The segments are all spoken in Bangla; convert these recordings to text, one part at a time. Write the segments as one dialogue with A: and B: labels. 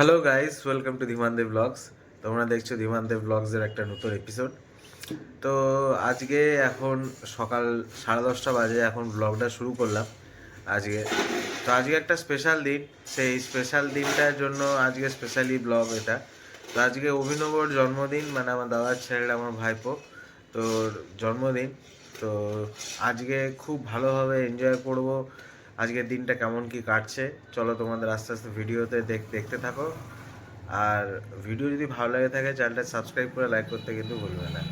A: হ্যালো গাইস ওয়েলকাম টু ধীমানদে ব্লগস তোমরা দেখছ ধীমানদে ব্লগসের একটা নতুন এপিসোড তো আজকে এখন সকাল সাড়ে দশটা বাজে, এখন ব্লগটা শুরু করলাম আজকে। তো আজকে একটা স্পেশাল দিন। সেই স্পেশাল দিনটার জন্য আজকে স্পেশালি ব্লগ এটা। তো আজকে অভিনবর জন্মদিন মানে আমার দাদার ছেলের, আমার ভাইপো। তো জন্মদিন। তো আজকে খুব ভালোভাবে এনজয় করব। আজকের দিনটা কেমন কি কাটছে, চলো তোমাদের আস্তে আস্তে ভিডিওতে দেখ, দেখতে থাকো। আর ভিডিও যদি ভালো লাগে থাকে, চ্যানেলটা সাবস্ক্রাইব করে লাইক করতে কিন্তু ভুলবে না।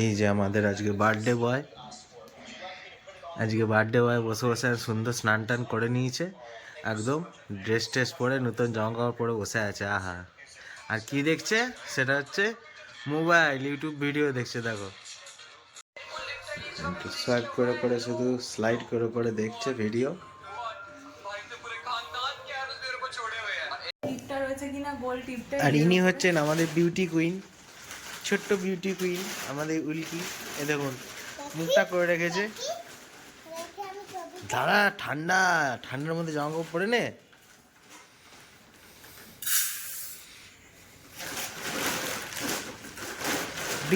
A: এই যে আমাদের আজকে বার্থডে বয়। আজকে বার্থডে বয় বসে বসে সুন্দর স্নান টান করে নিয়েছে। একদম ড্রেস ট্রেস পরে নতুন জামা কাপড় পরে বসে আছে, আহা। আর কি দেখছে? সেটা হচ্ছে মোবাইল, ইউটিউব ভিডিও দেখছে, দেখো। সোয়াইপ করে করে শুধু স্লাইড করে করে দেখছে ভিডিও আর ইনি হচ্ছেন আমাদের বিউটি কুইন ছোট্ট বিউটি কুইন আমাদের উল্কি। এ দেখুন মুখটা করে রেখেছে। দাঁড়া ঠান্ডা ঠান্ডার মধ্যে জামা কাপড় পরে নে।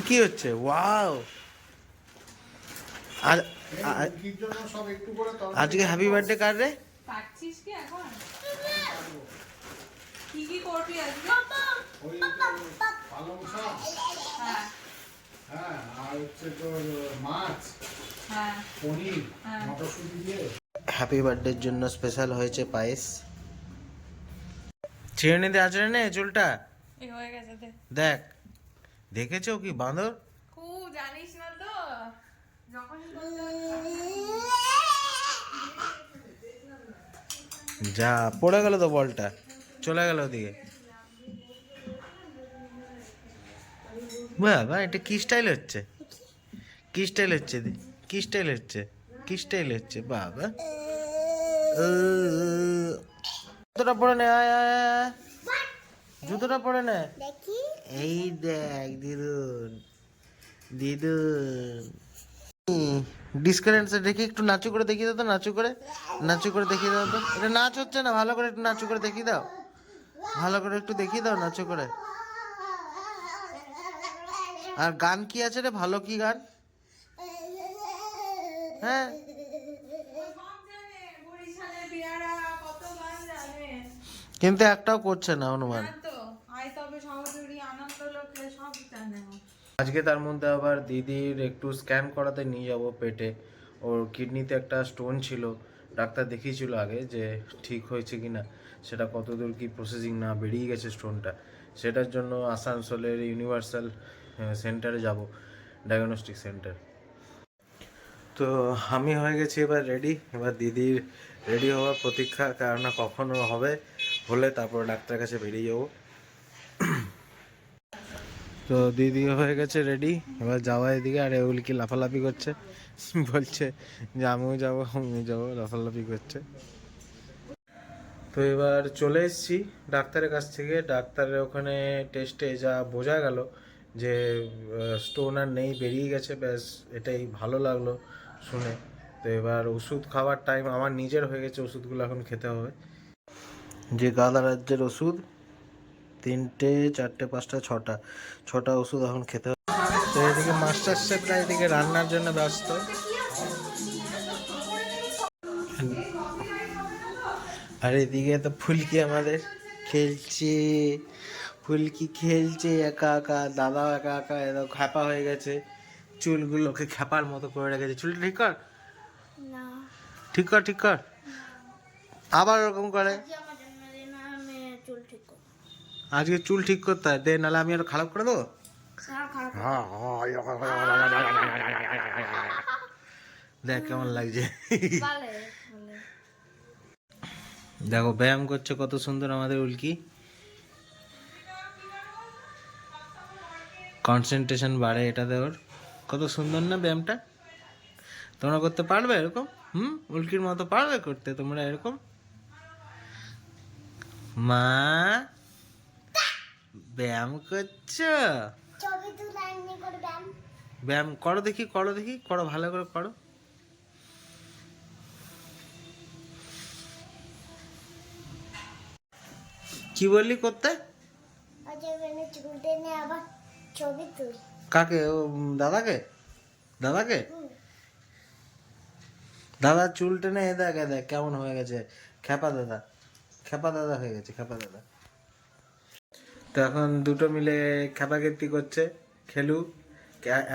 A: কি হচ্ছে? ওয়াও আর আজকে হ্যাপি বার্থডে কার রে?
B: পাচ্ছিস কি এখন? কি কি করবি আজকে?
C: পালং শাক
B: হ্যাঁ।
C: হ্যাঁ। আর হচ্ছে তোর মাছ
B: হ্যাঁ।
C: পনির
B: হ্যাঁ।
C: মটরশুঁটি দিয়ে
A: হ্যাপি বার্থডের জন্য স্পেশাল হয়েছে পায়েস। ছেড়ে নিতে আচড়ে নে চুলটা। দেখ। দেখেছ কি বাঁদর?
B: জানিস না
A: যা পড়ে গেল তো বলটা। চলে গেল ওদিকে। বাবা এটা কি স্টাইল হচ্ছে? কি স্টাইল হচ্ছে দি? কি স্টাইল হচ্ছে? কি স্টাইল হচ্ছে? বাবা। জুতোটা পরে নে আয় আয় আয়। জুতোটা পরে নে। এই দেখ দিদুন। দিদুন। ডিসকারেন্সে দেখি, একটু নাচু করে দেখিয়ে দাও তো, নাচু করে নাচু করে দেখিয়ে দাও তো। এটা নাচ হচ্ছে না, ভালো করে একটু নাচু করে দেখিয়ে দাও। ভালো করে একটু দেখিয়ে দাও, নাচু করে। আর গান কি আছে রে? ভালো কি গান? হ্যাঁ? কিন্তু একটাও করছে না, অনুমান
B: না তো আয় তবে সহজুরি আনন্দ লোকে সব জানে ও।
A: আজকে তার মধ্যে আবার দিদির একটু স্ক্যান করাতে নিয়ে যাব পেটে। ওর কিডনিতে একটা স্টোন ছিল। ডাক্তার দেখিয়েছিল আগে যে ঠিক হয়েছে কি না সেটা কতদূর কি প্রসেসিং না বেরিয়ে গেছে স্টোনটা সেটার জন্য আসানসোলের ইউনিভার্সাল সেন্টারে যাব। ডায়াগনস্টিক সেন্টার তো আমি হয়ে গেছি এবার রেডি এবার দিদির রেডি হওয়ার প্রতীক্ষা কারণ কখনো হবে হলে তারপর ডাক্তারের কাছে বেরিয়ে যাব। তো দিদি হয়ে গেছে রেডি এবার যাওয়া এদিকে, আর এগুলি কি লাফালাফি করছে? বলছে যে আমিও যাব আমিও যাব, লাফালাফি করছে। তো এবার চলে এসেছি ডাক্তারের কাছ থেকে। ডাক্তারের ওখানে টেস্টে যা বোঝা গেল যে স্টোন আর নেই, বেরিয়ে গেছে, ব্যাস, এটাই ভালো লাগল শুনে। তো এবার ওষুধ খাওয়ার টাইম আমার নিজের হয়ে গেছে, ওষুধগুলো এখন খেতে হবে। যে গাদা রাজ্যের ওষুধ তিনটে চারটে পাঁচটা ছটা। ছটা ওষুধ এখন খেতে হবে। তো এদিকে মাস্টার শেফরা এদিকে রান্নার জন্য ব্যস্ত। আর এদিকে তো ফুলকি আমাদের খেলছে। ফুলকি খেলছে একা একা দাদাও একা একা এত খ্যাপা হয়ে গেছে। চুলগুলোকে খ্যাপার মতো করে রেখেছে। চুলটা ঠিক কর? ঠিক কর ঠিক কর। আবার ওরকম করে। আজকে চুল ঠিক করতে হয় দে নাহলে আমি আর খারাপ করে দেবো? দেখ কেমন লাগছে। দেখো ব্যায়াম করছে কত সুন্দর আমাদের উল্কি। কনসেন্ট্রেশন বাড়ে এটাতে ওর। কত সুন্দর না ব্যায়ামটা? তোমরা করতে পারবে এরকম? হুম? উল্কির মতো পারবে করতে তোমরা এরকম? মা ব্যায়াম করছ? ব্যায়াম। করো দেখি করো দেখি করো ভালো করে করো। কি বললি করতে? কাকে? দাদাকে? দাদাকে? দাদা চুল টেনে দেখ এ দেখ কেমন হয়ে গেছে। খ্যাপা দাদা। খ্যাপা দাদা হয়ে গেছে খ্যাপা দাদা। তো এখন দুটো মিলে খেপাকীর্তি করছে খেলু।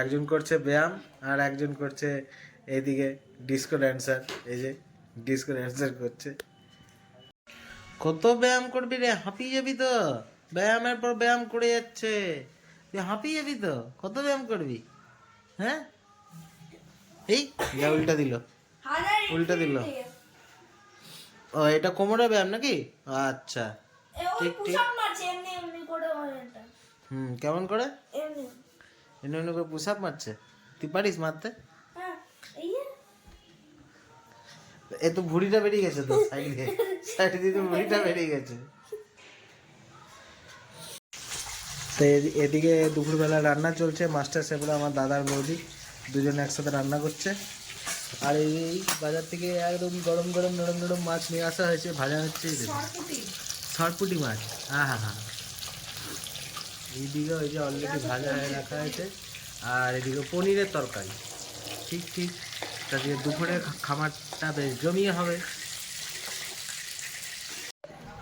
A: একজন করছে ব্যায়াম আর একজন করছে এইদিকে ডিস্কো ড্যান্সার এই যে ডিস্কো ড্যান্সার করছে। কত ব্যায়াম করবি রে হাঁপিয়ে যাবি তো। ব্যায়ামের পর ব্যায়াম করে যাচ্ছে। তুই হাঁপিয়ে যাবি তো কত ব্যায়াম করবি? হ্যাঁ? এই যা উল্টা দিল। উল্টা দিল। ও এটা কোমরে ব্যায়াম নাকি? আচ্ছা। ঠিক ঠিক। হুম কেমন করে?
D: এমনি।
A: এনে করে পুশ আপ মারছে? তুই পারিস মারতে?
D: হ্যাঁ এই যে।
A: এ তো ভুড়িটা বেরিয়ে গেছে তো সাইডে সাইডে দিয়ে তো ভুড়িটা বেরিয়ে গেছে। তো এদিকে দুপুরবেলা রান্না চলছে মাস্টার সেপুরে আমার দাদার বৌদি দুজনে একসাথে রান্না করছে। আর এই বাজার থেকে একদম গরম গরম নরম নরম মাছ নিয়ে আসা হয়েছে ভাজা হচ্ছে। সরপুটি মাছ হ্যাঁ হ্যাঁ হ্যাঁ। এইদিকে ওই যে অলরেডি ভাজা হয়ে রাখা হয়েছে। আর এদিকে পনিরের তরকারি। ঠিক ঠিক। তাদের দুপুরের খা- খাবারটা বেশ জমিয়ে হবে।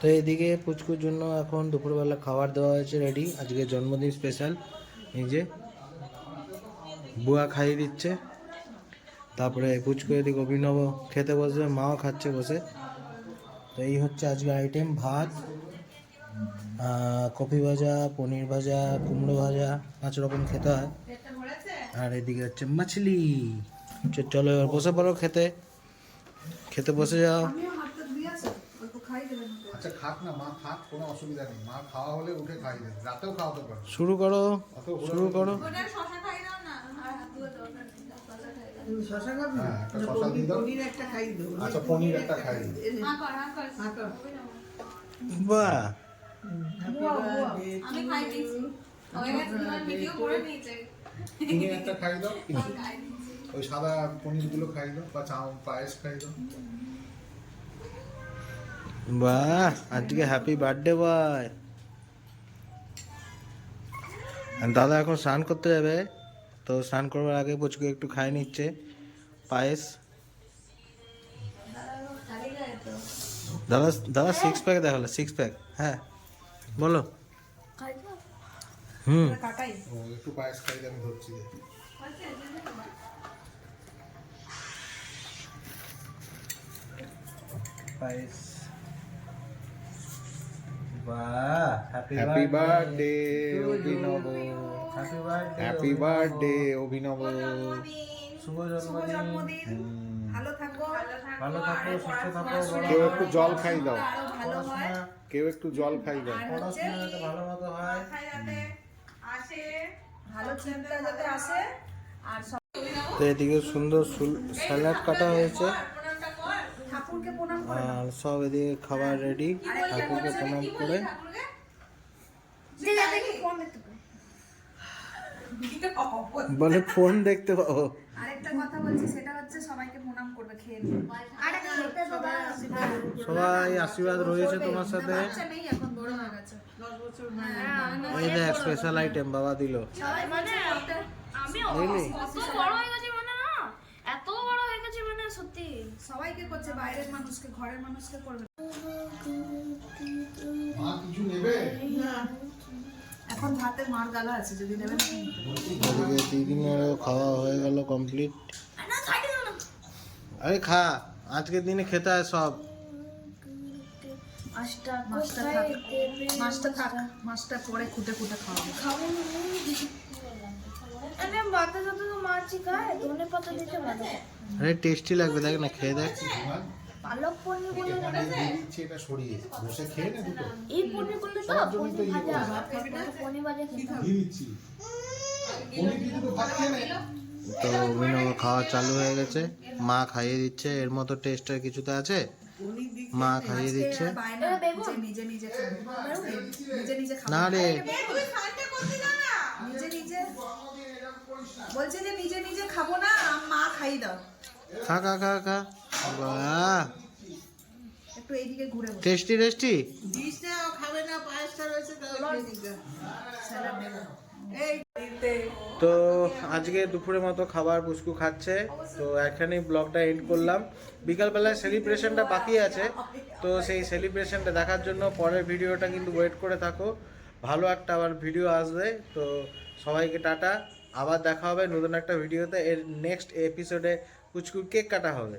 A: তো এদিকে পুচকুর জন্য এখন দুপুরবেলা খাবার দেওয়া হয়েছে রেডি। আজকে জন্মদিন স্পেশাল। এই যে বুয়া খাইয়ে দিচ্ছে। তারপরে পুচকু এদিকে অভিনব খেতে বসবে, মাও খাচ্ছে বসে। তো এই হচ্ছে আজকে আইটেম ভাত। কপি ভাজা পনির ভাজা কুমড়ো ভাজা পাঁচ রকম খেতে হয়। আর এদিকে হচ্ছে মাছলি। চ- চলো এবার বসে পড়ো খেতে। খেতে বসে যাও।
C: আচ্ছা খাক না মা খাক কোনো অসুবিধা নেই। মা খাওয়া হলে উঠে খাই দেবে রাতেও খাওয়াতে পারো।
A: শুরু করো শুরু করো।
B: খাই
C: আচ্ছা পনির একটা
A: বাহ!
B: আমি খাই দিয়েছি। গেছে তোমার ভিডিও করে নিয়েছে।
C: তুমি একটা খাই দাও। ওই সাদা পনিরগুলো খাই দাও বা পায়েস খাই দাও।
A: বাহ আজকে হ্যাপি বার্থডে বয় দাদা এখন স্নান করতে যাবে তো স্নান করবার আগে পুচকু একটু খাই নিচ্ছে। পায়েস। দাদা দাদা সিক্স প্যাক দেখাল সিক্স প্যাক হ্যাঁ। বলো। হুম।
C: একটু পায়েস খাই আমি ধরছি।
A: পায়েস। বাহ happy
C: happy birthday Abhinav.
A: Happy birthday
C: Abhinav.
A: শুভ জন্মদিন।
E: ভালো থাকো।
A: ভালো থাকো সুস্থ থাকো
C: কেউ একটু জল খাই দাও।
E: ভালো হয়
C: কেউ একটু জল খাই
A: পড়াশোনা যাতে ভালো মতো হয়।
B: আসে
E: ভালো চিন্তা যাতে আসে। আর
A: তো এদিকে সুন্দর স্যালাড কাটা হয়েছে। আর সব এদিকে খাবার রেডি ঠাকুরকে প্রণাম করে। বলে ফোন দেখতে পাবো।
E: আরেকটা কথা বলছি সেটা হচ্ছে সবাইকে প্রণাম করবে খেয়ে।
A: সবাই আশীর্বাদ। রয়েছে তোমার সাথে।
E: হয়ে
A: এই দেখ স্পেশাল আইটেম বাবা দিল।
D: মানে মানে না এত বড় হয়ে গেছি মানে সত্যি।
E: সবাইকে করছে বাইরের মানুষকে ঘরের মানুষকে করবে।
C: মা কিছু নেবে?
E: এখন ভাতের মার গালা আছে যদি নেবেন
A: এদিকে দিদিনেরও খাওয়া হয়ে গেল কমপ্লিট আরে খা আজকের দিনে খেতে হয় সব।
D: মাছটা
E: মাছটা থাক মাছটা থাক মাছটা পরে খুঁটে
D: খাব
A: আরে টেস্টি লাগবে দেখ না খেয়ে দেখ।
D: পালক পনির বলে
C: দিয়ে দিচ্ছি এটা সরিয়ে বসে খেয়ে নে দুটো।
D: এই পনির করলে তো পনির ভাজা। পনির। ভাজা খেতে
C: দিচ্ছি।
A: তো অভিনব খাওয়া চালু হয়ে গেছে। মা খাইয়ে দিচ্ছে এর মতো টেস্ট আর কিছুতে আছে? মা খাইয়ে দিচ্ছে? না রে।
E: বলছে যে নিজে নিজে খাব না মা খাই দাও।
A: খা খা খা খা। বাহ
E: একটু একটু এইদিকে ঘুরে বসে।
A: Tasty tasty?
B: ডিশটা খাবে না পায়েসটা রয়েছে
A: তো আজকে দুপুরের মতো খাবার পুষ্কু খাচ্ছে তো এখানেই ব্লগটা এন্ড করলাম। বিকালবেলায় সেলিব্রেশনটা বাকি আছে তো সেই সেলিব্রেশনটা দেখার জন্য পরের ভিডিওটা কিন্তু ওয়েট করে থাকো। ভালো একটা আবার ভিডিও আসবে তো সবাইকে টাটা। আবার দেখা হবে নতুন একটা ভিডিওতে এর নেক্সট এপিসোডে পুচকুর কেক কাটা হবে।